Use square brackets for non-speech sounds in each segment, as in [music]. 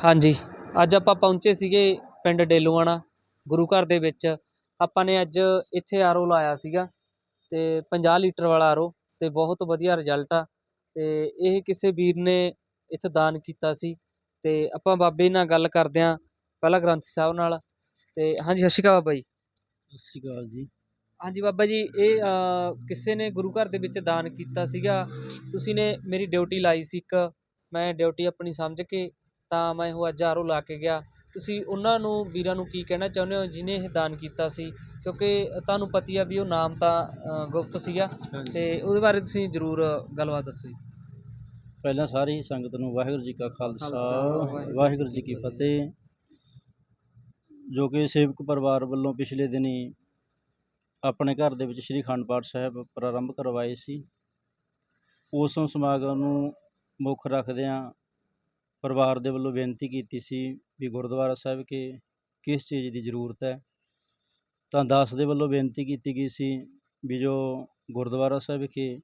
ਹਾਂਜੀ। ਅੱਜ ਆਪਾਂ ਪਹੁੰਚੇ ਸੀਗੇ ਪਿੰਡ ਡੇਲੂਆਣਾ ਗੁਰੂ ਘਰ ਦੇ ਵਿੱਚ। ਆਪਾਂ ਨੇ ਅੱਜ ਇੱਥੇ ਆਰਓ ਲਾਇਆ ਸੀਗਾ ਤੇ 50 ਲੀਟਰ ਵਾਲਾ ਆਰਓ ਤੇ ਬਹੁਤ ਵਧੀਆ ਰਿਜ਼ਲਟ ਆ। ਤੇ ਇਹ ਕਿਸੇ ਵੀਰ ਨੇ ਇੱਥੇ ਦਾਨ ਕੀਤਾ ਸੀ। ਤੇ ਆਪਾਂ ਬਾਬੇ ਨਾਲ ਗੱਲ ਕਰਦੇ ਆਂ ਪਹਿਲਾਂ ਗ੍ਰੰਥੀ ਸਾਹਿਬ ਨਾਲ। ਤੇ ਹਾਂਜੀ ਸਤਿ ਸ਼੍ਰੀ ਅਕਾਲ ਬਾਬਾ ਜੀ। ਸਤਿ ਸ਼੍ਰੀ ਅਕਾਲ ਜੀ। ਹਾਂਜੀ ਬਾਬਾ ਜੀ ਇਹ ਕਿਸੇ ਨੇ ਗੁਰੂ ਘਰ ਦੇ ਵਿੱਚ ਦਾਨ ਕੀਤਾ ਸੀਗਾ। ਤੁਸੀਂ ਨੇ ਮੇਰੀ ਡਿਊਟੀ ਲਾਈ ਸੀ ਇੱਕ। ਮੈਂ ਡਿਊਟੀ ਆਪਣੀ ਸਮਝ ਕੇ ਤਾਂ ਮੈਂ ਉਹ ਅੱਜ ਲਾ ਕੇ ਗਿਆ। ਤੁਸੀਂ ਉਹਨਾਂ ਨੂੰ ਵੀਰਾਂ ਨੂੰ ਕੀ ਕਹਿਣਾ ਚਾਹੁੰਦੇ ਹੋ ਜਿਨੇ ਇਹ ਦਾਨ ਕੀਤਾ ਸੀ? ਕਿਉਂਕਿ ਤੁਹਾਨੂੰ ਪਤੀ ਆ ਵੀ ਉਹ ਨਾਮ ਤਾਂ ਗੁਪਤ ਸੀਗਾ। ਤੇ ਉਹਦੇ ਬਾਰੇ ਤੁਸੀਂ ਜ਼ਰੂਰ ਗੱਲਬਾਤ ਦੱਸੋ ਜੀ। ਪਹਿਲਾਂ ਸਾਰੀ ਸੰਗਤ ਨੂੰ ਵਾਹਿਗੁਰੂ ਜੀ ਕਾ ਖਾਲਸਾ ਵਾਹਿਗੁਰੂ ਜੀ ਕੀ ਫਤਿਹ। ਜੋ ਕਿ ਸੇਵਕ ਪਰਿਵਾਰ ਵੱਲੋਂ ਪਿਛਲੇ ਦਿਨੀ ਆਪਣੇ ਘਰ ਦੇ ਵਿੱਚ ਸ੍ਰੀ ਅਖੰਡ ਪਾਠ ਸਾਹਿਬ ਪ੍ਰਾਰੰਭ ਕਰਵਾਏ ਸੀ। ਉਸ ਸਮਾਗਮ ਨੂੰ ਮੁੱਖ ਰੱਖਦਿਆਂ ਪਰਿਵਾਰ ਦੇ ਵੱਲੋਂ ਬੇਨਤੀ ਕੀਤੀ ਸੀ ਵੀ ਗੁਰਦੁਆਰਾ ਸਾਹਿਬ ਕੇ ਕਿਸ ਚੀਜ਼ ਦੀ ਜ਼ਰੂਰਤ ਹੈ? ਤਾਂ ਦਾਸ ਦੇ ਵੱਲੋਂ ਬੇਨਤੀ ਕੀਤੀ ਗਈ ਸੀ ਵੀ ਜੋ ਗੁਰਦੁਆਰਾ ਸਾਹਿਬ ਕੇ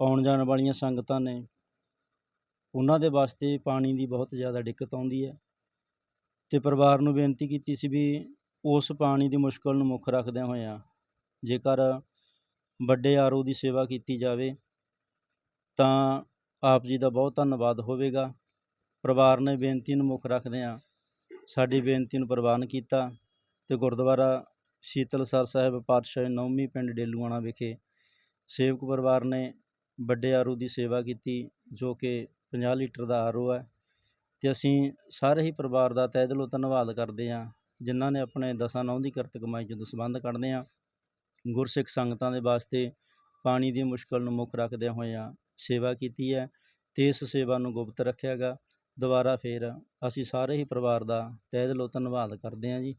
ਆਉਣ ਜਾਣ ਵਾਲੀਆਂ ਸੰਗਤਾਂ ਨੇ, ਉਹਨਾਂ ਦੇ ਵਾਸਤੇ ਪਾਣੀ ਦੀ ਬਹੁਤ ਜ਼ਿਆਦਾ ਦਿੱਕਤ ਆਉਂਦੀ ਹੈ। ਤੇ ਪਰਿਵਾਰ ਨੂੰ ਬੇਨਤੀ ਕੀਤੀ ਸੀ ਵੀ ਉਸ ਪਾਣੀ ਦੀ ਮੁਸ਼ਕਲ ਨੂੰ ਮੁੱਖ ਰੱਖਦਿਆਂ ਹੋਇਆਂ ਜੇਕਰ ਵੱਡੇ ਆਰਓ ਦੀ ਸੇਵਾ ਕੀਤੀ ਜਾਵੇ, ਤਾਂ ਆਪ ਜੀ ਦਾ ਬਹੁਤ ਧੰਨਵਾਦ ਹੋਵੇਗਾ। ਪਰਿਵਾਰ ਨੇ ਬੇਨਤੀ ਨੂੰ ਮੁੱਖ ਰੱਖਦਿਆਂ ਸਾਡੀ ਬੇਨਤੀ ਨੂੰ ਪ੍ਰਵਾਨ ਕੀਤਾ ਤੇ ਗੁਰਦੁਆਰਾ ਸ਼ੀਤਲਸਰ ਸਾਹਿਬ ਪਾਤਸ਼ਾਹ ਨੌਮੀ ਪਿੰਡ ਡੇਲੂਆਣਾ ਵਿਖੇ ਸੇਵਕ ਪਰਿਵਾਰ ਨੇ ਵੱਡੇ ਆਰੂ ਦੀ ਸੇਵਾ ਕੀਤੀ, ਜੋ ਕਿ 50 ਲੀਟਰ ਦਾ ਆਰੂ ਹੈ। ਤੇ ਅਸੀਂ ਸਾਰੇ ਹੀ ਪਰਿਵਾਰ ਦਾ ਤਹਿ ਦਿਲੋਂ ਧੰਨਵਾਦ ਕਰਦੇ ਹਾਂ, ਜਿਨ੍ਹਾਂ ਨੇ ਆਪਣੇ ਦਸਾਂ ਨੌਂ ਦੀ ਕਿਰਤ ਕਮਾਈ ਚ ਸੰਬੰਧ ਕੱਢਦੇ ਹਾਂ। ਗੁਰਸਿੱਖ ਸੰਗਤਾਂ ਦੇ ਵਾਸਤੇ ਪਾਣੀ ਦੀ ਮੁਸ਼ਕਲ ਨੂੰ ਮੁੱਖ ਰੱਖਦਿਆਂ ਹੋਇਆਂ ਸੇਵਾ ਕੀਤੀ ਹੈ ਤੇ ਇਸ ਸੇਵਾ ਨੂੰ ਗੁਪਤ ਰੱਖਿਆ ਗਾ। ਦੁਬਾਰਾ ਫੇਰ ਅਸੀਂ ਸਾਰੇ ਹੀ ਪਰਿਵਾਰ ਦਾ ਤਹਿ ਦਿਲੋਂ ਧੰਨਵਾਦ ਕਰਦੇ ਹਾਂ ਜੀ।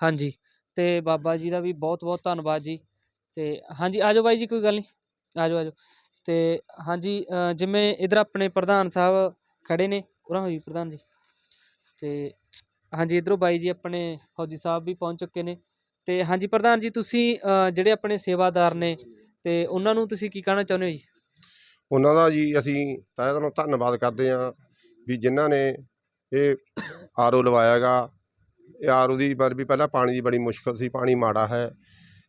ਹਾਂਜੀ ਤੇ ਬਾਬਾ ਜੀ ਦਾ ਵੀ ਬਹੁਤ ਬਹੁਤ ਧੰਨਵਾਦ ਜੀ। ਤੇ ਹਾਂਜੀ ਆਜੋ ਬਾਈ ਜੀ ਕੋਈ ਗੱਲ ਨਹੀਂ। ਆਜੋ ਆਜੋ ਤੇ ਹਾਂਜੀ ਅ, ਜਿਵੇਂ ਇਧਰ ਆਪਣੇ ਪ੍ਰਧਾਨ ਸਾਹਿਬ ਖੜੇ ਨੇ ਉਰਾਂ ਹੋਈ ਪ੍ਰਧਾਨ ਜੀ। ਤੇ ਹਾਂਜੀ ਇਧਰੋਂ ਬਾਈ ਜੀ ਆਪਣੇ ਫੌਜੀ ਸਾਹਿਬ ਵੀ ਪਹੁੰਚ ਚੁੱਕੇ ਨੇ। ਤੇ ਹਾਂਜੀ ਪ੍ਰਧਾਨ ਜੀ ਤੁਸੀਂ ਅ, ਜਿਹੜੇ ਆਪਣੇ ਸੇਵਾਦਾਰ ਨੇ ਤੇ ਉਹਨਾਂ ਨੂੰ ਤੁਸੀਂ ਕੀ ਕਹਿਣਾ ਚਾਹੁੰਦੇ ਹੋ ਜੀ? ਉਹਨਾਂ ਦਾ ਜੀ ਅਸੀਂ ਤਹਿ ਦਿਲੋਂ ਧੰਨਵਾਦ ਕਰਦੇ ਹਾਂ। ਵੀ ਜਿਨ੍ਹਾਂ ਨੇ ਇਹ ਆਰਓ ਲਵਾਇਆਗਾ, ਇਹ ਆਰਓ ਦੀ ਪਰ ਵੀ ਪਹਿਲਾਂ ਪਾਣੀ ਦੀ ਬੜੀ ਮੁਸ਼ਕਲ ਸੀ, ਪਾਣੀ ਮਾੜਾ ਹੈ।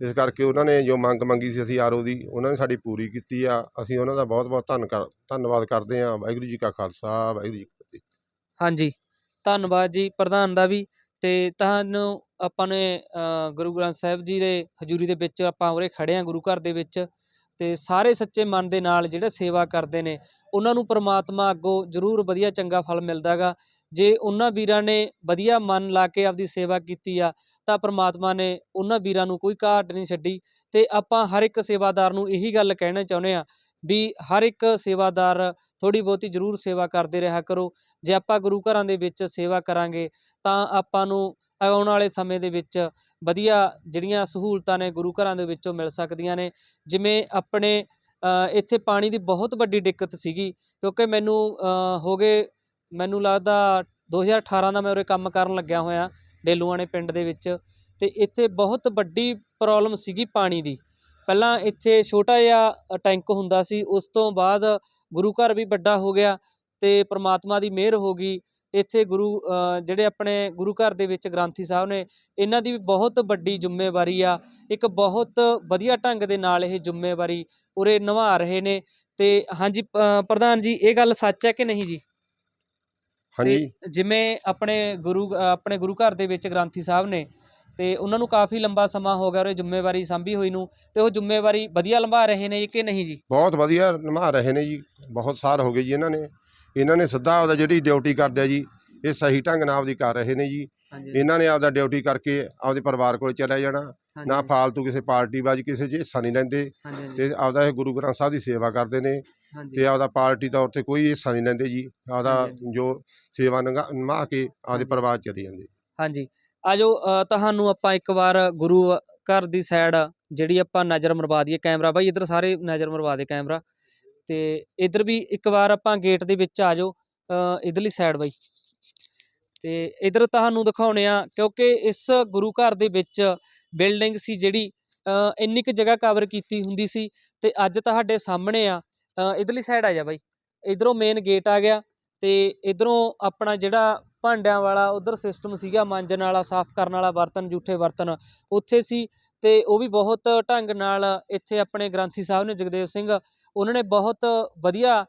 ਇਸ ਕਰਕੇ ਉਹਨਾਂ ਨੇ ਜੋ ਮੰਗ ਮੰਗੀ ਸੀ, ਅਸੀਂ ਆਰਓ ਦੀ, ਉਹਨਾਂ ਨੇ ਸਾਡੀ ਪੂਰੀ ਕੀਤੀ ਆ। ਅਸੀਂ ਉਹਨਾਂ ਦਾ ਬਹੁਤ ਬਹੁਤ ਧੰਨ ਕਰ, ਧੰਨਵਾਦ ਕਰਦੇ ਹਾਂ। ਵਾਹਿਗੁਰੂ ਜੀ ਕਾ ਖਾਲਸਾ, ਵਾਹਿਗੁਰੂ ਜੀ ਕੀ ਫਤਿਹ। ਹਾਂਜੀ, ਧੰਨਵਾਦ ਜੀ ਪ੍ਰਧਾਨ ਦਾ ਵੀ। ਤੇ ਤੁਹਾਨੂੰ ਆਪਾਂ ਨੇ ਗੁਰੂ ਗ੍ਰੰਥ ਸਾਹਿਬ ਜੀ ਦੇ ਹਜ਼ੂਰੀ ਦੇ ਵਿੱਚ ਆਪਾਂ ਉਰੇ ਖੜੇ ਆ ਗੁਰੂ ਘਰ ਦੇ ਵਿੱਚ। ਤੇ ਸਾਰੇ ਸੱਚੇ ਮਨ ਦੇ ਨਾਲ ਜਿਹੜੇ ਸੇਵਾ ਕਰਦੇ ਨੇ ਉਹਨਾਂ ਨੂੰ ਪ੍ਰਮਾਤਮਾ ਅੱਗੋਂ ਜ਼ਰੂਰ ਵਧੀਆ ਚੰਗਾ ਫਲ ਮਿਲਦਾਗਾ। ਜੇ ਉਹਨਾਂ ਵੀਰਾਂ ਨੇ ਵਧੀਆ ਮਨ ਲਾ ਕੇ ਆਪਦੀ ਸੇਵਾ ਕੀਤੀ ਆ, ਤਾਂ ਪ੍ਰਮਾਤਮਾ ਨੇ ਉਹਨਾਂ ਵੀਰਾਂ ਨੂੰ ਕੋਈ ਘਾਟ ਨਹੀਂ ਛੱਡੀ। ਤੇ ਆਪਾਂ ਹਰ ਇੱਕ ਸੇਵਾਦਾਰ ਨੂੰ ਇਹੀ ਗੱਲ ਕਹਿਣਾ ਚਾਹੁੰਦੇ ਆ ਵੀ ਹਰ ਇੱਕ ਸੇਵਾਦਾਰ ਥੋੜੀ ਬਹੁਤੀ ਜ਼ਰੂਰ ਸੇਵਾ ਕਰਦੇ ਰਿਹਾ ਕਰੋ। ਜੇ ਆਪਾਂ ਗੁਰੂ ਘਰਾਂ ਦੇ ਵਿੱਚ ਸੇਵਾ ਕਰਾਂਗੇ, ਤਾਂ ਆਪਾਂ ਨੂੰ ਆਉਣ ਵਾਲੇ ਸਮੇਂ ਦੇ ਵਿੱਚ ਵਧੀਆ ਜਿਹੜੀਆਂ ਸਹੂਲਤਾਂ ਨੇ ਗੁਰੂ ਘਰਾਂ ਦੇ ਵਿੱਚੋਂ ਮਿਲ ਸਕਦੀਆਂ ਨੇ। ਜਿਵੇਂ ਆਪਣੇ ਇੱਥੇ ਪਾਣੀ ਦੀ ਬਹੁਤ ਵੱਡੀ ਦਿੱਕਤ ਸੀਗੀ, ਕਿਉਂਕਿ ਮੈਨੂੰ ਹੋ ਗਏ, ਮੈਨੂੰ ਲੱਗਦਾ 2018 ਦਾ ਮੈਂ ਉਰੇ ਕੰਮ ਕਰਨ ਲੱਗਿਆ ਹੋਇਆ, ਡੇਲੂਆਣੇ ਪਿੰਡ ਦੇ ਵਿੱਚ, ਤੇ ਇੱਥੇ ਬਹੁਤ ਵੱਡੀ ਪ੍ਰੋਬਲਮ ਸੀਗੀ ਪਾਣੀ ਦੀ। ਪਹਿਲਾਂ ਇੱਥੇ ਛੋਟਾ ਜਿਹਾ ਟੈਂਕ ਹੁੰਦਾ ਸੀ, ਉਸ ਤੋਂ ਬਾਅਦ ਗੁਰੂ ਘਰ ਵੀ ਵੱਡਾ ਹੋ ਗਿਆ, ਤੇ ਪ੍ਰਮਾਤਮਾ ਦੀ ਮਿਹਰ ਹੋ ਗਈ ਇੱਥੇ ਗੁਰੂ ਜਿਹੜੇ ਆਪਣੇ ਗੁਰੂ ਘਰ ਦੇ ਵਿੱਚ ਗ੍ਰੰਥੀ ਸਾਹਿਬ ਨੇ ਇਹਨਾਂ ਦੀ ਵੀ ਬਹੁਤ ਵੱਡੀ ਜ਼ਿੰਮੇਵਾਰੀ ਆ। ਇੱਕ ਬਹੁਤ ਵਧੀਆ ਢੰਗ ਦੇ ਨਾਲ ਇਹ ਜ਼ਿੰਮੇਵਾਰੀ ਉਰੇ ਨਿਭਾ ਰਹੇ ਨੇ। ਤੇ ਹਾਂਜੀ ਪ੍ਰਧਾਨ ਜੀ ਇਹ ਗੱਲ ਸੱਚ ਹੈ ਕਿ ਨਹੀਂ ਜੀ? ਹਾਂਜੀ। ਜਿਵੇਂ ਆਪਣੇ ਗੁਰੂ ਆਪਣੇ ਗੁਰੂ ਘਰ ਦੇ ਵਿੱਚ ਗ੍ਰੰਥੀ ਸਾਹਿਬ ਨੇ ਤੇ ਉਹਨਾਂ ਨੂੰ ਕਾਫੀ ਲੰਬਾ ਸਮਾਂ ਹੋ ਗਿਆ ਉਹ ਜ਼ਿੰਮੇਵਾਰੀ ਸੰਭੀ ਹੋਈ ਨੂੰ ਤੇ ਉਹ ਜ਼ਿੰਮੇਵਾਰੀ ਵਧੀਆ ਨਿਭਾ ਰਹੇ ਨੇ ਕਿ ਨਹੀਂ ਜੀ? ਬਹੁਤ ਵਧੀਆ ਨਿਭਾ ਰਹੇ ਨੇ ਜੀ ਬਹੁਤ ਸਾਲ ਹੋ ਗਏ ਜੀ ਇਹਨਾਂ ਨੇ। ਇਹਨਾਂ ਨੇ ਸਿੱਧਾ ਆਪਦਾ ਜਿਹੜੀ ਡਿਊਟੀ ਕਰਦੇ ਆ ਜੀ ਇਹ ਸਹੀ ਢੰਗ ਨਾਲ ਆਪਦੀ ਕਰ ਰਹੇ ਨੇ ਜੀ। ਹਾਂਜੀ। ਇਹਨਾਂ ਨੇ ਆਪਦਾ ਡਿਊਟੀ ਕਰਕੇ ਆਪਦੇ ਪਰਿਵਾਰ ਕੋਲ ਚਲੇ ਜਾਣਾ। ਨਾ ਫਾਲਤੂ ਕਿਸੇ ਪਾਰਟੀ ਬਾਜੀ ਕਿਸੇ 'ਚ ਹਿੱਸਾ ਨਹੀਂ ਲੈਂਦੇ ਹਾਂਜੀ ਤੇ ਆਪਦਾ ਇਹ ਗੁਰੂ ਗ੍ਰੰਥ ਸਾਹਿਬ ਦੀ ਸੇਵਾ ਕਰਦੇ ਨੇ ਹਾਂਜੀ। ਤੇ ਆਪਦਾ ਪਾਰਟੀ ਤੌਰ ਤੇ ਕੋਈ ਹਿੱਸਾ ਨਹੀਂ ਲੈਂਦੇ ਜੀ। ਆਪਦਾ ਹਾਂਜੀ। ਜੋ ਸੇਵਾ ਨਿਭਾ ਨਿਭਾ ਕੇ ਆਪਦੇ ਹਾਂਜੀ। ਪਰਿਵਾਰ 'ਚ ਚਲੇ ਜਾਂਦੇ। ਹਾਂਜੀ। ਆਜੋ ਅ, ਤੁਹਾਨੂੰ ਆਪਾਂ ਇੱਕ ਵਾਰ ਗੁਰੂ ਘਰ ਦੀ ਸਾਈਡ ਜਿਹੜੀ ਆਪਾਂ ਨਜ਼ਰ ਮਰਵਾ ਦਈਏ ਕੈਮਰਾ ਬਾਈ ਇੱਧਰ ਸਾਰੇ ਨਜ਼ਰ ਮਰਵਾ ਦੇ ਕੈਮਰਾ। ਤੇ ਇੱਧਰ ਵੀ ਇੱਕ ਵਾਰ ਆਪਾਂ ਗੇਟ ਦੇ ਵਿੱਚ ਆ ਜਾਓ ਅ, ਇੱਧਰਲੀ ਸਾਈਡ ਬਾਈ। ਤੇ ਇੱਧਰ ਤੁਹਾਨੂੰ ਦਿਖਾਉਣੇ ਆ ਕਿਉਂਕਿ ਇਸ ਗੁਰੂ ਘਰ ਦੇ ਵਿੱਚ ਬਿਲਡਿੰਗ ਸੀ ਜਿਹੜੀ ਇੰਨੀ ਕੁ ਜਗ੍ਹਾ ਕਵਰ ਕੀਤੀ ਹੁੰਦੀ ਸੀ ਤੇ ਅੱਜ ਤੁਹਾਡੇ ਸਾਹਮਣੇ ਆ ਅ, ਇੱਧਰਲੀ ਸਾਈਡ ਆ ਜਾ ਬਾਈ। ਇਧਰੋਂ ਮੇਨ ਗੇਟ ਆ ਗਿਆ ਤੇ ਇਧਰੋਂ ਆਪਣਾ ਜਿਹੜਾ ਭਾਂਡਿਆਂ ਵਾਲਾ ਉਧਰ ਸਿਸਟਮ ਸੀਗਾ ਮਾਂਜਣ ਵਾਲਾ ਸਾਫ਼ ਕਰਨ ਵਾਲਾ ਬਰਤਨ ਜੂਠੇ ਬਰਤਨ ਉੱਥੇ ਸੀ ਤੇ ਉਹ ਵੀ ਬਹੁਤ ਢੰਗ ਨਾਲ ਇੱਥੇ ਆਪਣੇ ਗ੍ਰੰਥੀ ਸਾਹਿਬ ਨੇ ਜਗਦੇਵ ਸਿੰਘ ਉਹਨਾਂ ਨੇ ਬਹੁਤ ਵਧੀਆ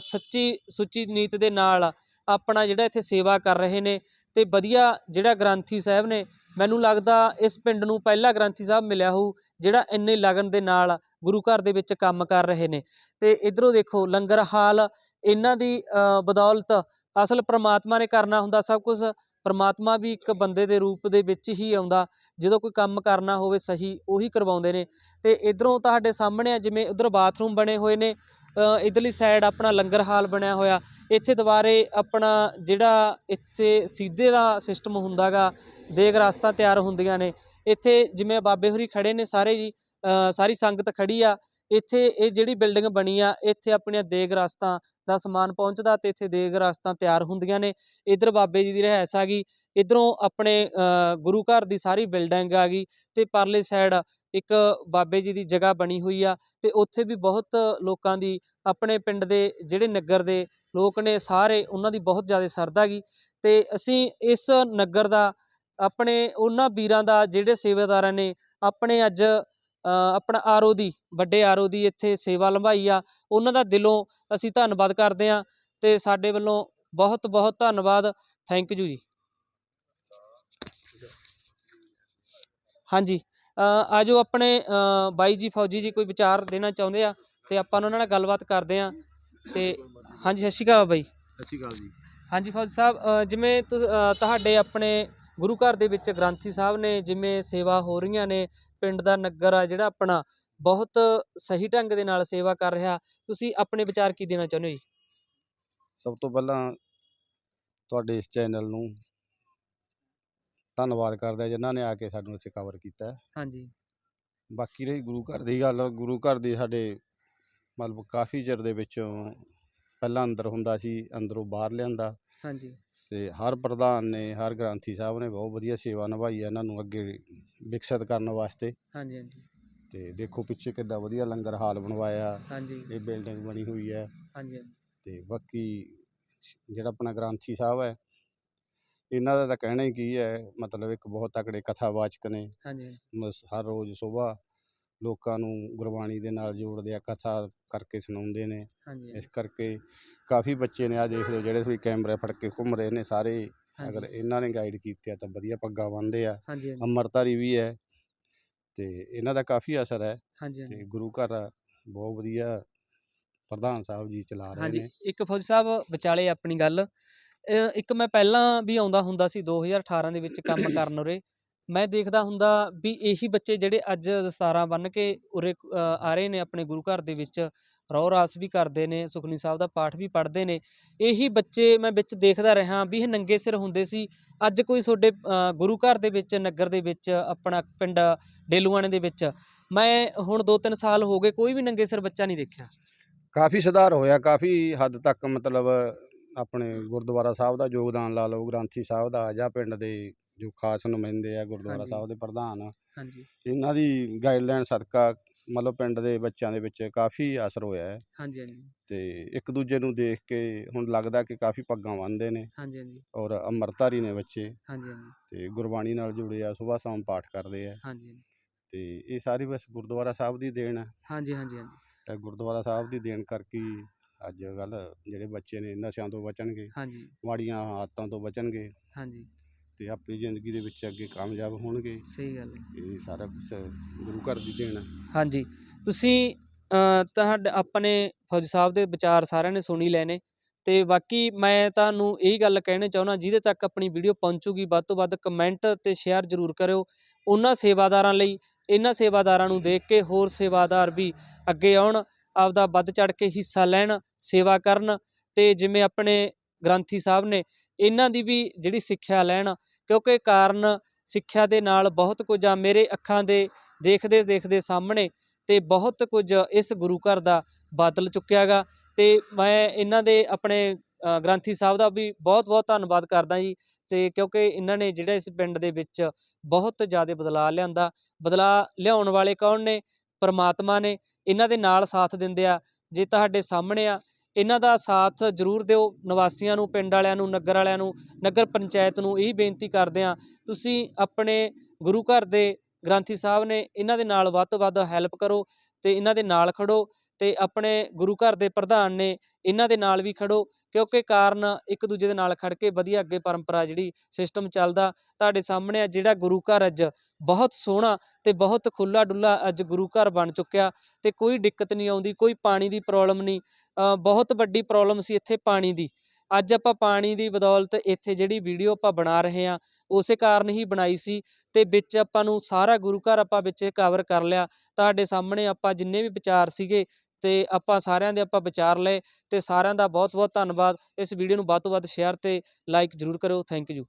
ਸੱਚੀ ਸੁੱਚੀ ਨੀਤ ਦੇ ਨਾਲ ਆਪਣਾ ਜਿਹੜਾ ਇੱਥੇ ਸੇਵਾ ਕਰ ਰਹੇ ਨੇ ਤੇ ਵਧੀਆ ਜਿਹੜਾ ਗ੍ਰੰਥੀ ਸਾਹਿਬ ਨੇ, ਮੈਨੂੰ ਲੱਗਦਾ ਇਸ ਪਿੰਡ ਨੂੰ ਪਹਿਲਾ ਗ੍ਰੰਥੀ ਸਾਹਿਬ ਮਿਲਿਆ ਹੋਊ, ਜਿਹੜਾ ਇੰਨੇ ਲਗਨ ਦੇ ਨਾਲ ਗੁਰੂ ਘਰ ਦੇ ਵਿੱਚ ਕੰਮ ਕਰ ਰਹੇ ਨੇ। ਤੇ ਇਧਰੋਂ ਦੇਖੋ ਲੰਗਰ ਹਾਲ, ਇਹਨਾਂ ਦੀ ਬਦੌਲਤ ਅਸਲ ਪ੍ਰਮਾਤਮਾ ਨੇ ਕਰਨਾ ਹੁੰਦਾ ਸਭ ਕੁਝ ਪਰਮਾਤਮਾ ਵੀ ਇੱਕ ਬੰਦੇ ਦੇ ਰੂਪ ਦੇ ਵਿੱਚ ਹੀ ਆਉਂਦਾ ਜਦੋਂ ਕੋਈ ਕੰਮ ਕਰਨਾ ਹੋਵੇ ਸਹੀ ਉਹੀ ਕਰਵਾਉਂਦੇ ਨੇ। ਤੇ ਇਧਰੋਂ ਤੁਹਾਡੇ ਸਾਹਮਣੇ ਆ ਜਿਵੇਂ ਉਧਰ ਬਾਥਰੂਮ ਬਣੇ ਹੋਏ ਨੇ ਅ, ਇਧਰਲੀ ਸਾਈਡ ਆਪਣਾ ਲੰਗਰ ਹਾਲ ਬਣਿਆ ਹੋਇਆ ਇੱਥੇ ਦੁਬਾਰੇ ਆਪਣਾ ਜਿਹੜਾ ਇੱਥੇ ਸਿੱਧੇ ਦਾ ਸਿਸਟਮ ਹੁੰਦਾਗਾ ਦੇਗ ਰਸਤਾ ਤਿਆਰ ਹੁੰਦੀਆਂ ਨੇ। ਇੱਥੇ ਜਿਵੇਂ ਬਾਬੇ ਹੋਰੀ ਖੜੇ ਨੇ ਸਾਰੇ ਜੀ ਸਾਰੀ ਸੰਗਤ ਖੜੀ ਆ ਇੱਥੇ ਇਹ ਜਿਹੜੀ ਬਿਲਡਿੰਗ ਬਣੀ ਆ ਇੱਥੇ ਆਪਣੀਆਂ ਦੇਗ ਰਸਤਾਂ ਦਾ ਸਮਾਨ ਪਹੁੰਚਦਾ ਤੇ ਇੱਥੇ ਦੇਗ ਰਸਤਾਂ ਤਿਆਰ ਹੁੰਦੀਆਂ ਨੇ। ਇਧਰ ਬਾਬੇ ਜੀ ਦੀ ਰਹਿਸ ਆ ਗਈ। ਇਧਰੋਂ ਆਪਣੇ ਗੁਰੂ ਘਰ ਦੀ ਸਾਰੀ ਬਿਲਡਿੰਗ ਆ ਗਈ ਤੇ ਪਰਲੇ ਸਾਈਡ ਇੱਕ ਬਾਬੇ ਜੀ ਦੀ ਜਗ੍ਹਾ ਬਣੀ ਹੋਈ ਆ ਤੇ ਉੱਥੇ ਵੀ ਬਹੁਤ ਲੋਕਾਂ ਦੀ, ਆਪਣੇ ਪਿੰਡ ਦੇ ਜਿਹੜੇ ਨਗਰ ਦੇ ਲੋਕ ਨੇ ਸਾਰੇ ਉਹਨਾਂ ਦੀ ਬਹੁਤ ਜ਼ਿਆਦਾ ਸਰਦਾ ਗਈ ਤੇ ਅਸੀਂ ਇਸ ਨਗਰ ਦਾ, ਆਪਣੇ ਉਹਨਾਂ ਵੀਰਾਂ ਦਾ ਜਿਹੜੇ ਸੇਵਾਦਾਰਾਂ ਨੇ ਆਪਣੇ ਅੱਜ ਆਪਣਾ ਆਰਓ ਦੀ ਵੱਡੇ ਆਰਓ ਦੀ ਇੱਥੇ ਸੇਵਾ ਲੰਭਾਈ ਆ। ਉਹਨਾਂ ਦਾ ਦਿਲੋਂ ਅਸੀਂ ਧੰਨਵਾਦ ਕਰਦੇ ਹਾਂ ਤੇ ਸਾਡੇ ਵੱਲੋਂ ਬਹੁਤ ਬਹੁਤ ਧੰਨਵਾਦ। ਥੈਂਕ ਯੂ ਜੀ। ਹਾਂਜੀ ਅ, ਆਜੋ ਆਪਣੇ ਬਾਈ ਜੀ ਫੌਜੀ ਜੀ ਕੋਈ ਵਿਚਾਰ ਦੇਣਾ ਚਾਹੁੰਦੇ ਆ ਤੇ ਆਪਾਂ ਉਹਨਾਂ ਨਾਲ ਗੱਲਬਾਤ ਕਰਦੇ ਆ ਤੇ ਹਾਂਜੀ ਸਤਿ ਸ਼੍ਰੀ ਅਕਾਲ ਬਾਈ। ਸਤਿ ਸ਼੍ਰੀ ਅਕਾਲ ਜੀ। ਹਾਂਜੀ ਫੌਜੀ ਸਾਹਿਬ ਜਿਵੇਂ ਤੁਹਾਡੇ ਆਪਣੇ ਗੁਰੂ ਘਰ ਦੇ ਵਿੱਚ ਗ੍ਰੰਥੀ ਸਾਹਿਬ ਨੇ ਜਿਵੇਂ ਸੇਵਾ ਹੋ ਰਹੀਆਂ ਨੇ ਪਿੰਡ ਦਾ ਨਗਰ ਆ ਜਿਹੜਾ ਆਪਣਾ ਬਹੁਤ ਸਹੀ ਢੰਗ ਦੇ ਨਾਲ ਸੇਵਾ ਕਰ ਰਿਹਾ। ਤੁਸੀਂ ਆਪਣੇ ਵਿਚਾਰ ਕੀ ਦੇਣਾ ਚਾਹੁੰਦੇ ਹੋ ਜੀ? ਸਭ ਤੋਂ ਪਹਿਲਾਂ ਤੁਹਾਡੇ ਇਸ ਚੈਨਲ ਨੂੰ ਧੰਨਵਾਦ ਕਰਦਾ ਜਿਨ੍ਹਾਂ ਨੇ ਆ ਕੇ ਸਾਨੂੰ ਇੱਥੇ ਕਵਰ ਕੀਤਾ। ਹਾਂਜੀ। ਬਾਕੀ ਰਹੀ ਗੁਰੂ ਘਰ ਦੀ ਗੱਲ। ਗੁਰੂ ਘਰ ਦੀ ਸਾਡੇ ਮਤਲਬ ਕਾਫੀ ਚਿਰ ਦੇ ਵਿੱਚੋਂ ਪਹਿਲਾਂ ਅੰਦਰ ਹੁੰਦਾ ਸੀ ਅੰਦਰੋਂ ਬਾਹਰ ਲਿਆਂਦਾ। ਹਾਂਜੀ। ਤੇ ਹਰ ਪ੍ਰਧਾਨ ਨੇ ਹਰ ਗ੍ਰੰਥੀ ਸਾਹਿਬ ਨੇ ਬਹੁਤ ਵਧੀਆ ਸੇਵਾ ਨਿਭਾਈ ਹੈ ਇਹਨਾਂ ਨੂੰ ਅੱਗੇ ਵਿਕਸਿਤ ਕਰਨ ਵਾਸਤੇ। ਹਾਂਜੀ ਹਾਂਜੀ। ਤੇ ਦੇਖੋ ਪਿੱਛੇ ਕਿੱਡਾ ਵਧੀਆ ਲੰਗਰ ਹਾਲ ਬਣਵਾਇਆ। ਹਾਂਜੀ। ਇਹ ਬਿਲਡਿੰਗ ਬਣੀ ਹੋਈ ਹੈ ਹਾਂਜੀ ਹਾਂਜੀ। ਤੇ ਬਾਕੀ ਜਿਹੜਾ ਆਪਣਾ ਗ੍ਰੰਥੀ ਸਾਹਿਬ ਹੈ ਇਹਨਾਂ ਦਾ ਤਾਂ ਕਹਿਣਾ ਹੀ ਕੀ ਹੈ ਮਤਲਬ ਇੱਕ ਬਹੁਤ ਤਕੜੇ ਕਥਾਵਾਚਕ ਨੇ। ਹਾਂਜੀ। ਮਸ- ਹਰ ਰੋਜ਼ ਸਵੇਰ ਲੋਕਾਂ ਨੂੰ ਗੁਰਬਾਣੀ ਦੇ ਨਾਲ ਜੋੜਦੇ ਆ ਕਥਾ ਕਰਕੇ ਸੁਣਾਉਂਦੇ ਨੇ। ਹਾਂਜੀ ਇਸ ਕਰਕੇ ਕਾਫੀ ਬੱਚੇ ਨੇ ਆ ਦੇਖ ਲਓ ਜਿਹੜੇ ਤੁਸੀਂ ਕੈਮਰੇ ਫੜ ਕੇ ਘੁੰਮ ਰਹੇ ਨੇ ਸਾਰੇ। ਅਗਰ ਇਹਨਾਂ ਨੇ ਗਾਈਡ ਕੀਤੇ ਆ ਤਾਂ ਵਧੀਆ ਪੱਗਾਂ ਬੰਨ੍ਹਦੇ ਆ। ਹਾਂਜੀ ਹਾਂਜੀ। ਅੰਮ੍ਰਿਤਧਾਰੀ ਵੀ ਹੈ ਤੇ ਇਹਨਾਂ ਦਾ ਕਾਫੀ ਅਸਰ ਹੈ ਹਾਂਜੀ ਤੇ ਗੁਰੂ ਘਰ ਬਹੁਤ ਵਧੀਆ ਪ੍ਰਧਾਨ ਸਾਹਿਬ ਜੀ ਚਲਾ ਰਹੇ ਹਾਂਜੀ ਨੇ। ਇੱਕ ਫੌਜੀ ਸਾਹਿਬ ਵਿਚਾਲੇ ਆਪਣੀ ਗੱਲ। ਅ, ਇੱਕ ਮੈਂ ਪਹਿਲਾਂ ਵੀ ਆਉਂਦਾ ਹੁੰਦਾ ਸੀ 2018 ਦੇ ਵਿੱਚ ਕੰਮ [coughs] ਕਰਨ ਉਰੇ। ਮੈਂ ਦੇਖਦਾ ਹੁੰਦਾ ਵੀ ਇਹੀ ਬੱਚੇ ਜਿਹੜੇ ਅੱਜ ਦਸਤਾਰਾਂ ਬੰਨ੍ਹ ਕੇ ਉਰੇ ਆ ਰਹੇ ਨੇ ਆਪਣੇ ਗੁਰੂ ਘਰ ਦੇ ਵਿੱਚ ਰੌ ਰਾਸ ਵੀ ਕਰਦੇ ਨੇ ਸੁਖਨੀ ਸਾਹਿਬ ਦਾ ਪਾਠ ਵੀ ਪੜ੍ਹਦੇ ਨੇ, ਇਹੀ ਬੱਚੇ ਮੈਂ ਵਿੱਚ ਦੇਖਦਾ ਰਿਹਾ ਵੀ ਇਹ ਨੰਗੇ ਸਿਰ ਹੁੰਦੇ ਸੀ। ਅੱਜ ਕੋਈ ਤੁਹਾਡੇ ਗੁਰੂ ਘਰ ਦੇ ਵਿੱਚ, ਨਗਰ ਦੇ ਵਿੱਚ, ਆਪਣਾ ਪਿੰਡ ਡੇਲੂਆਣੇ ਦੇ ਵਿੱਚ, ਮੈਂ ਹੁਣ 2-3 ਸਾਲ ਹੋ ਗਏ ਕੋਈ ਵੀ ਨੰਗੇ ਸਿਰ ਬੱਚਾ ਨਹੀਂ ਦੇਖਿਆ। ਕਾਫੀ ਸੁਧਾਰ ਹੋਇਆ, ਕਾਫੀ ਹੱਦ ਤੱਕ ਮਤਲਬ ਆਪਣੇ ਗੁਰਦੁਆਰਾ ਸਾਹਿਬ ਦਾ ਯੋਗਦਾਨ ਲਾ ਲਓ ਗ੍ਰੰਥੀ ਸਾਹਿਬ ਦਾ ਜਾਂ ਪਿੰਡ ਦੇ ਜੋ ਖਾਸ ਨੁਮਾਇੰਦੇ ਆ ਗੁਰਦੁਆਰਾ ਹਾਂਜੀ। ਸਾਹਿਬ ਦੇ ਪ੍ਰਧਾਨ ਹਾਂਜੀ। ਇਹਨਾਂ ਦੀ ਗਾਈਡਲਾਈਨ ਸਦਕਾ ਮਤਲਬ ਪਿੰਡ ਦੇ ਬੱਚਿਆਂ ਦੇ ਵਿੱਚ ਕਾਫੀ ਅਸਰ ਹੋਇਆ ਹੈ। ਹਾਂਜੀ ਹਾਂਜੀ। ਤੇ ਇੱਕ ਦੂਜੇ ਨੂੰ ਦੇਖ ਕੇ ਹੁਣ ਲੱਗਦਾ ਕਿ ਕਾਫੀ ਪੱਗਾਂ ਬੰਨ੍ਹਦੇ ਨੇ ਹਾਂਜੀ ਹਾਂਜੀ। ਔਰ ਅੰਮ੍ਰਿਤਧਾਰੀ ਨੇ ਬੱਚੇ ਹਾਂਜੀ ਹਾਂਜੀ। ਤੇ ਗੁਰਬਾਣੀ ਨਾਲ ਜੁੜੇ ਆ ਸਵੇਰ ਸ਼ਾਮ ਪਾਠ ਕਰਦੇ ਆ। ਹਾਂਜੀ ਤੇ ਇਹ ਸਾਰੀ ਬਸ ਗੁਰਦੁਆਰਾ ਸਾਹਿਬ ਦੀ ਦੇਣ ਹੈ। ਹਾਂਜੀ ਹਾਂਜੀ ਹਾਂਜੀ। ਤੇ ਗੁਰਦੁਆਰਾ ਸਾਹਿਬ ਦੀ ਦੇਣ ਕਰਕੇ ਹੀ ਅੱਜ ਕੱਲ ਜਿਹੜੇ ਬੱਚੇ ਨੇ ਨਸ਼ਿਆਂ ਤੋਂ ਬਚਣਗੇ ਹਾਂਜੀ। ਮਾੜੀਆਂ ਆਦਤਾਂ ਤੋਂ ਬਚਣਗੇ ਹਾਂਜੀ। ਤੇ ਆਪਣੀ ਜ਼ਿੰਦਗੀ ਦੇ ਵਿੱਚ ਅੱਗੇ ਕਾਮਯਾਬ ਹੋਣਗੇ। ਸਹੀ ਗੱਲ ਹੈ। ਇਹ ਸਾਰਾ ਕੁਛ ਗੁਰੂ ਘਰ ਦੀ ਦੇਣ ਹੈ। ਹਾਂਜੀ। ਤੁਸੀਂ ਅ, ਤੁਹਾਡੇ ਆਪਣੇ ਫੌਜੀ ਸਾਹਿਬ ਦੇ ਵਿਚਾਰ ਸਾਰਿਆਂ ਨੇ ਸੁਣੀ ਲਏ ਨੇ ਤੇ ਬਾਕੀ ਮੈਂ ਤੁਹਾਨੂੰ ਇਹੀ ਗੱਲ ਕਹਿਣੀ ਚਾਹੁੰਦਾ ਜਿਹਦੇ ਤੱਕ ਆਪਣੀ ਵੀਡੀਓ ਪਹੁੰਚੂਗੀ ਵੱਧ ਤੋਂ ਵੱਧ ਕਮੈਂਟ ਤੇ ਸ਼ੇਅਰ ਜ਼ਰੂਰ ਕਰਿਓ। ਉਹਨਾਂ ਸੇਵਾਦਾਰਾਂ ਲਈ ਇਹਨਾਂ ਸੇਵਾਦਾਰਾਂ ਨੂੰ ਦੇਖ ਕੇ ਹੋਰ ਸੇਵਾਦਾਰ ਵੀ ਅੱਗੇ ਆਉਣ ਆਪਦਾ ਵੱਧ ਚੜ ਕੇ ਹਿੱਸਾ ਲੈਣ ਸੇਵਾ ਕਰਨ ਤੇ ਜਿਵੇਂ ਆਪਣੇ ਗ੍ਰੰਥੀ ਸਾਹਿਬ ਨੇ, ਇਹਨਾਂ ਦੀ ਵੀ ਜਿਹੜੀ ਸਿੱਖਿਆ ਲੈਣ, ਕਿਉਂਕਿ ਕਾਰਨ ਸਿੱਖਿਆ ਦੇ ਨਾਲ ਬਹੁਤ ਕੁਝ ਆ, ਮੇਰੇ ਅੱਖਾਂ ਦੇ ਦੇਖਦੇ ਦੇਖਦੇ ਸਾਹਮਣੇ ਤੇ ਬਹੁਤ ਕੁਝ ਇਸ ਗੁਰੂ ਘਰ ਦਾ ਬਦਲ ਚੁੱਕਿਆਗਾ ਤੇ ਮੈਂ ਇਹਨਾਂ ਦੇ ਆਪਣੇ ਗ੍ਰੰਥੀ ਸਾਹਿਬ ਦਾ ਵੀ ਬਹੁਤ ਬਹੁਤ ਧੰਨਵਾਦ ਕਰਦਾ ਜੀ ਤੇ ਕਿਉਂਕਿ ਇਹਨਾਂ ਨੇ ਜਿਹੜਾ ਇਸ ਪਿੰਡ ਦੇ ਵਿੱਚ ਬਹੁਤ ਜ਼ਿਆਦਾ ਬਦਲਾਅ ਲਿਆਂਦਾ, ਬਦਲਾਅ ਲਿਆਉਣ ਵਾਲੇ ਕੌਣ ਨੇ? ਪਰਮਾਤਮਾ ਨੇ, ਇਹਨਾਂ ਦੇ ਨਾਲ ਸਾਥ ਦਿੰਦੇ ਆ ਜੇ ਤੁਹਾਡੇ ਸਾਹਮਣੇ ਆ, ਇਹਨਾਂ ਦਾ ਸਾਥ ਜ਼ਰੂਰ ਦਿਓ। ਨਿਵਾਸੀਆਂ ਨੂੰ, ਪਿੰਡ ਵਾਲਿਆਂ ਨੂੰ, ਨਗਰ ਵਾਲਿਆਂ ਨੂੰ, ਨਗਰ ਪੰਚਾਇਤ ਨੂੰ ਇਹ ਬੇਨਤੀ ਕਰਦੇ ਹਾਂ, ਤੁਸੀਂ ਆਪਣੇ ਗੁਰੂ ਘਰ ਦੇ ਗ੍ਰੰਥੀ ਸਾਹਿਬ ਨੇ ਇਹਨਾਂ ਦੇ ਨਾਲ ਵੱਧ ਤੋਂ ਵੱਧ ਹੈਲਪ ਕਰੋ ਤੇ ਇਹਨਾਂ ਦੇ ਨਾਲ ਖੜੋ ਤੇ ਆਪਣੇ ਗੁਰੂ ਘਰ ਦੇ ਪ੍ਰਧਾਨ ਨੇ ਇਹਨਾਂ ਦੇ ਨਾਲ ਵੀ ਖੜੋ। ਕਿਉਂਕਿ ਕਾਰਨ ਇੱਕ ਦੂਜੇ ਦੇ ਨਾਲ ਖੜ ਕੇ ਵਧੀਆ ਅੱਗੇ ਪਰੰਪਰਾ ਜਿਹੜੀ ਸਿਸਟਮ ਚੱਲਦਾ ਤੁਹਾਡੇ ਸਾਹਮਣੇ ਆ, ਜਿਹੜਾ ਗੁਰੂ ਘਰ ਅੱਜ ਬਹੁਤ ਸੋਹਣਾ ਤੇ ਬਹੁਤ ਖੁੱਲਾ ਡੁੱਲਾ ਅੱਜ ਗੁਰੂ ਘਰ ਬਣ ਚੁੱਕਿਆ ਤੇ ਕੋਈ ਦਿੱਕਤ ਨਹੀਂ ਆਉਂਦੀ, ਕੋਈ ਪਾਣੀ ਦੀ ਪ੍ਰੋਬਲਮ ਨਹੀਂ ਬਹੁਤ ਵੱਡੀ ਪ੍ਰੋਬਲਮ ਸੀ ਇੱਥੇ ਪਾਣੀ ਦੀ। ਅੱਜ ਆਪਾਂ ਪਾਣੀ ਦੀ ਬਦੌਲਤ ਇੱਥੇ ਜਿਹੜੀ ਵੀਡੀਓ ਆਪਾਂ ਬਣਾ ਰਹੇ ਹਾਂ, ਉਸੇ ਕਾਰਨ ਹੀ ਬਣਾਈ ਸੀ ਤੇ ਵਿੱਚ ਆਪਾਂ ਨੂੰ ਸਾਰਾ ਗੁਰੂ ਘਰ ਆਪਾਂ ਵਿੱਚ ਕਵਰ ਕਰ ਲਿਆ। ਤੁਹਾਡੇ ਸਾਹਮਣੇ ਆਪਾਂ ਜਿੰਨੇ ਵੀ ਵਿਚਾਰ ਸੀਗੇ ਤੇ ਆਪਾਂ ਸਾਰਿਆਂ ਦੇ ਆਪਾਂ ਵਿਚਾਰ ਲਏ ਤੇ ਸਾਰਿਆਂ ਦਾ ਬਹੁਤ ਬਹੁਤ ਧੰਨਵਾਦ। ਇਸ ਵੀਡੀਓ ਨੂੰ ਵੱਧ ਤੋਂ ਵੱਧ ਸ਼ੇਅਰ ਤੇ ਲਾਈਕ ਜ਼ਰੂਰ ਕਰੋ ਥੈਂਕ ਯੂ